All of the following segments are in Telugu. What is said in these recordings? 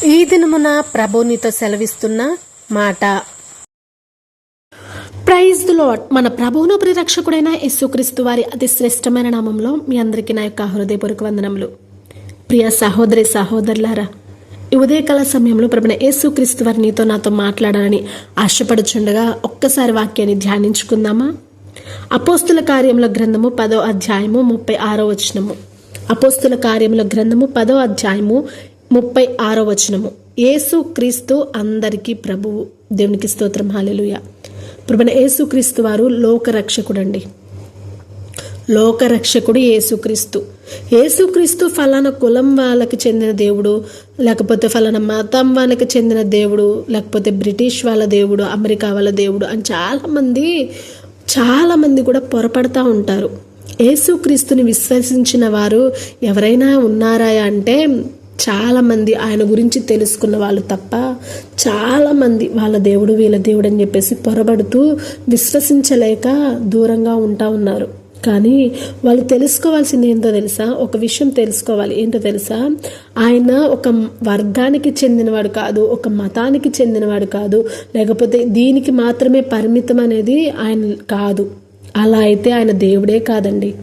ఈ దినమున ప్రభునితో సెలవిస్తున్న మాట. ప్రైజ్ ది లాడ్ మన ప్రభువును పరిరక్షకుడైన యేసుక్రీస్తు వారి అతి శ్రేష్టమైన నామంలో మీ అందరికీ నా యొక్క హృదయపూర్వక వందనములు. ప్రియ సహోదరి సహోదరులారా ఈ ఉదయకాల సమయంలో ప్రభుణ యేసుక్రీస్తు వారి నీతో నాతో మాట్లాడాలని ఆశపడుచుండగా ఒక్కసారి వాక్యాన్ని ధ్యానించుకుందామా? అపోస్తుల కార్యముల గ్రంథము పదో అధ్యాయము ముప్పై ఆరో వచనము. అపోస్తుల కార్యముల గ్రంథము పదో అధ్యాయము ముప్పై ఆరో వచనము. యేసు క్రీస్తు అందరికీ ప్రభువు. దేవునికి స్తోత్రం. హాలెలుయ ప్రభుణ యేసుక్రీస్తు వారు లోకరక్షకుడండి. లోకరక్షకుడు యేసుక్రీస్తు యేసుక్రీస్తు ఫలానా కులం వాళ్ళకి చెందిన దేవుడు లేకపోతే ఫలానా మతం వాళ్ళకి చెందిన దేవుడు లేకపోతే బ్రిటిష్ వాళ్ళ దేవుడు అమెరికా వాళ్ళ దేవుడు అని చాలామంది చాలామంది కూడా పొరపడతా ఉంటారు. యేసుక్రీస్తుని విశ్వసించిన వారు ఎవరైనా ఉన్నారా అంటే చాలామంది ఆయన గురించి తెలుసుకున్న వాళ్ళు తప్ప చాలామంది వాళ్ళ దేవుడు వీళ్ళ దేవుడు అని చెప్పేసి పొరబడుతూ విశ్వసించలేక దూరంగా ఉంటా ఉన్నారు. కానీ వాళ్ళు తెలుసుకోవాల్సింది ఏంటో తెలుసా? ఒక విషయం తెలుసుకోవాలి. ఏంటో తెలుసా? ఆయన ఒక వర్గానికి చెందినవాడు కాదు ఒక మతానికి చెందినవాడు కాదు లేకపోతే దీనికి మాత్రమే పరిమితం అనేది ఆయన కాదు. అలా అయితే ఆయన దేవుడే కాదండి.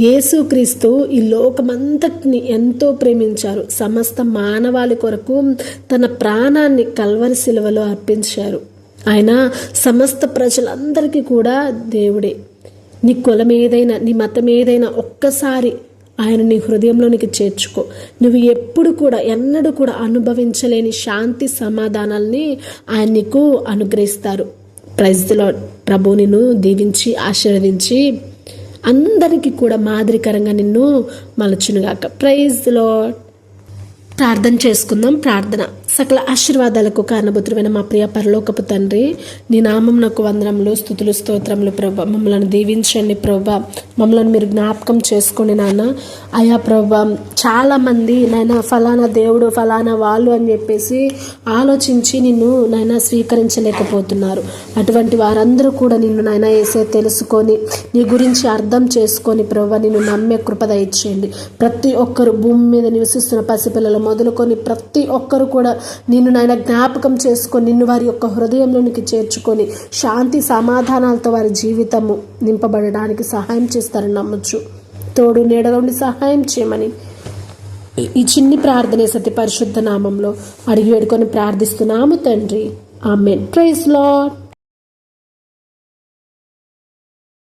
యేసుక్రీస్తు ఈ లోకమంతటిని ఎంతో ప్రేమించారు. సమస్త మానవాళి కొరకు తన ప్రాణాన్ని కల్వరి శిలువలో అర్పించారు. ఆయన సమస్త ప్రజలందరికీ కూడా దేవుడే. నీ కులం ఏదైనా నీ మతం ఏదైనా ఒక్కసారి ఆయన నీ హృదయంలోనికి చేర్చుకో. నువ్వు ఎప్పుడు కూడా ఎన్నడూ కూడా అనుభవించలేని శాంతి సమాధానాల్ని ఆయన నీకు అనుగ్రహిస్తారు. ప్రైజ్లో ప్రభు నిన్ను దీవించి ఆశీర్వదించి అందరికీ కూడా మాదిరికరంగా నిన్ను మలచునుగాక. ప్రైజ్లో ప్రార్థన చేసుకుందాం ప్రార్థన. సకల ఆశీర్వాదాలకు కారణభూతుడైన మా ప్రియ పరలోకపు తండ్రి నీ నామం నాకు వందనములు స్థుతులు స్తోత్రములు ప్రభ. మమ్మల్ని దీవించండి ప్రభ. మమ్మల్ని మీరు జ్ఞాపకం చేసుకోండి నాన్న. అయా ప్రభ చాలామంది నాయన ఫలానా దేవుడు ఫలానా వాళ్ళు అని చెప్పేసి ఆలోచించి నిన్ను నాయన స్వీకరించలేకపోతున్నారు. అటువంటి వారందరూ కూడా నిన్ను నాయన వేసే తెలుసుకొని నీ గురించి అర్థం చేసుకొని ప్రభ నిన్ను నమ్మే కృపద ఇచ్చేయండి ప్రతి ఒక్కరు భూమి మీద నివసిస్తున్న పసిపిల్లలు మొదలుకొని ప్రతి ఒక్కరు కూడా నిన్ను నాయన జ్ఞాపకం చేసుకొని నిన్ను వారి యొక్క హృదయంలోనికి చేర్చుకొని శాంతి సమాధానాలతో వారి జీవితము నింపబడడానికి సహాయం చేస్తారని నమ్మచ్చు తోడు నీడగా సహాయం చేయమని. ఈ చిన్ని ప్రార్థనే సతి పరిశుద్ధ నామంలో అడిగి వేడుకొని ప్రార్థిస్తున్నాము తండ్రి. ఆమెన్. Praise lord